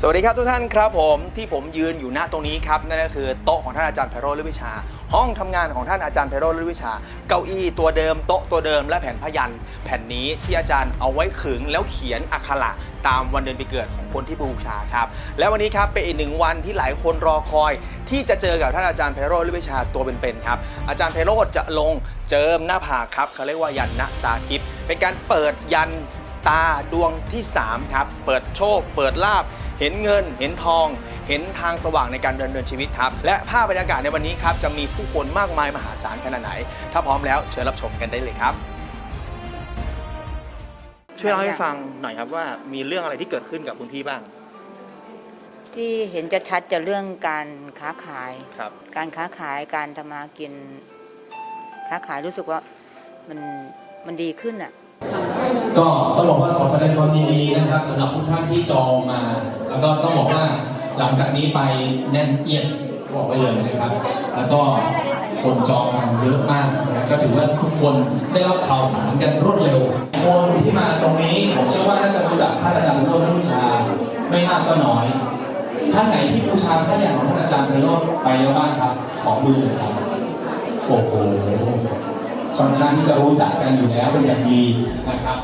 สวัสดีครับทุกท่านครับผมที่ผมยืนอยู่ณตรงนี้ครับนั่นก็คือโต๊ะของท่านอาจารย์ไพโรจน์ฤทธิวิชา ห้องทำงานของท่านอาจารย์ไพโรจน์ฤทธิวิชา เก้าอี้ตัวเดิมโต๊ะตัวเดิมและแผ่นพยันแผ่นนี้ที่อาจารย์เอาไว้ขึงแล้วเขียนอักขระตามวันเดือนปีเกิดของคนที่บูชาครับและวันนี้ครับเป็นอีกหนึ่งวันที่หลายคนรอคอย ที่จะเจอกับท่านอาจารย์ไพโรจน์ฤทธิวิชาตัวเป็นๆครับอาจารย์ไพโรจน์จะลงเจิมหน้าผากครับเขาเรียกว่ายันณตาทิพย์เป็นการเปิดยันตาดวงที่3ครับเปิดโชคเปิดลาบ เห็นเงิน เห็นทอง เห็นทางสว่างในการเดินเดินชีวิตครับ และภาพบรรยากาศในวันนี้ครับจะมีผู้คนมากมายมหาศาลขนาดไหน ถ้าพร้อมแล้วเชิญรับชมกันได้เลยครับ ช่วยเล่าให้ฟังหน่อยครับว่ามีเรื่องอะไรที่เกิดขึ้นกับคุณพี่บ้างที่เห็นจะชัดจะเรื่องการค้าขาย ครับ การค้าขายการทำมาหากิน ค้าขายรู้สึกว่ามันมันดีขึ้นอะ ก็ต้องบอกว่าขอแสดงความยินดีนะครับสำหรับทุกท่านที่จองมา แล้วก็ต้องบอกว่าหลังจากนี้ไปแน่นเอียดบอกไว้เลยนะครับ แล้วก็คนจองมาเยอะมากนะก็ถือว่าทุกคนได้รับข่าวสารกันรวดเร็วคนที่มาตรงนี้ผมเชื่อว่าน่าจะรู้จักท่านอาจารย์โรจน์บูชาไม่มากก็น้อยท่านไหนที่บูชาพระยันของท่านอาจารย์ไพโรจน์ไปแล้วบ้างครับ ขอมือน่อยครับโอ้โหค่อนข้างที่จะรู้จักกันอยู่แล้วเป็นอย่างดีนะครับ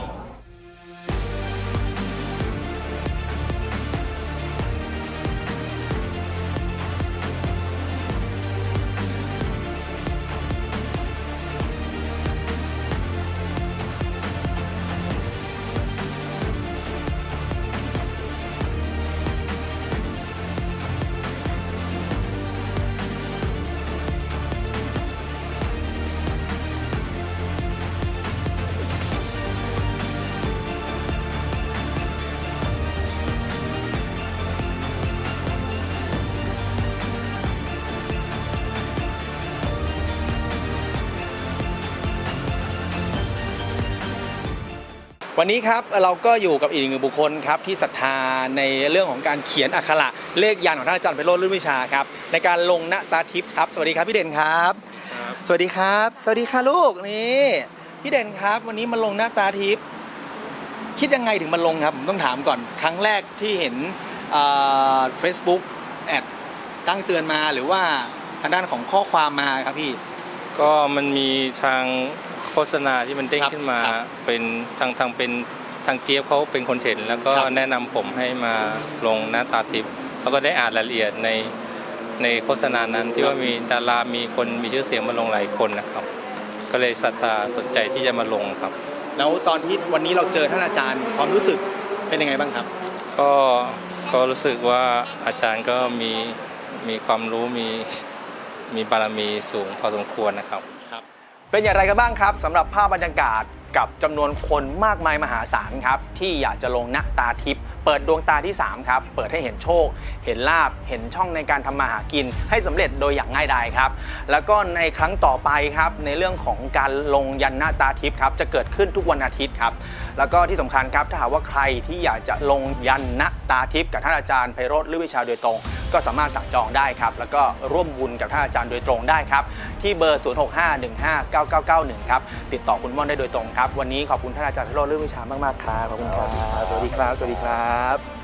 วันนี้ครับเราก็อยู่กับอีกหนึ่งบุคคลครับที่ศรัทธาในเรื่องของการเขียนอักขระเลขยันของท่านอาจารย์ไพโรจน์ลื่นวิชาครับในการลงณตาทิพย์ครับ สวัสดีครับพี่เด่นครับ สวัสดีครับ สวัสดีค่ะลูกนี่พี่เด่นครับ วันนี้มาลงหน้าตาทิพย์คิดยังไงถึงมาลงครับผมต้องถามก่อนครั้งแรกที่เห็นเฟซบุ๊กแอดตั้งเตือนมาหรือว่าทางด้านของข้อความมาครับพี่ก็มันมีทาง โฆษณาที่มันเด้งครับขึ้นมา ครับเป็นทางทางเป็นทางเจี๊ยบเขาเป็นคนเห็น แล้วก็ครับแนะนำผมให้มาลงหน้าตาทิพย์แล้วก็ได้อ่านรายละเอียดในในโฆษณานั้นที่ว่ามีดารามีคนมีชื่อเสียงมาลงหลายคนนะครับ ก็เลยศรัทธาสนใจที่จะมาลงครับ แล้วตอนที่วันนี้เราเจอท่านอาจารย์ความรู้สึกเป็นยังไงบ้างครับ ก็ก็รู้สึกว่าอาจารย์ก็มีมีความรู้มีมีบารมีสูงพอสมควรนะครับ เป็นอย่างไรกันบ้างครับสำหรับภาพบรรยากาศกับจำนวนคนมากมายมหาศาลครับ ที่อยากจะลงณตาทิพย์เปิดดวงตาที่ 3 ครับ เปิดให้เห็นโชค เห็นลาบเห็นช่องในการทำมาหากิน ให้สำเร็จโดยอย่างง่ายดายครับ แล้วก็ในครั้งต่อไปครับ ในเรื่องของการลงยันหน้าตาทิพย์ครับ จะเกิดขึ้นทุกวันอาทิตย์ครับ แล้วก็ที่สำคัญครับถ้าหากว่าใครที่อยากจะลงยันณตาทิพย์กับท่านอาจารย์ไพโรธหรือวิชาโดยตรง ก็สามารถสั่งจองได้ครับ แล้วก็ร่วมบุญกับท่านอาจารย์โดยตรงได้ครับ ที่เบอร์ 0651599991 ครับ ติดต่อคุณม่อนได้โดยตรงครับ วันนี้ขอบคุณท่านอาจารย์ทโรธหรือวิชามากๆครับขอบคุณครับ สวัสดีครับ สวัสดีครับ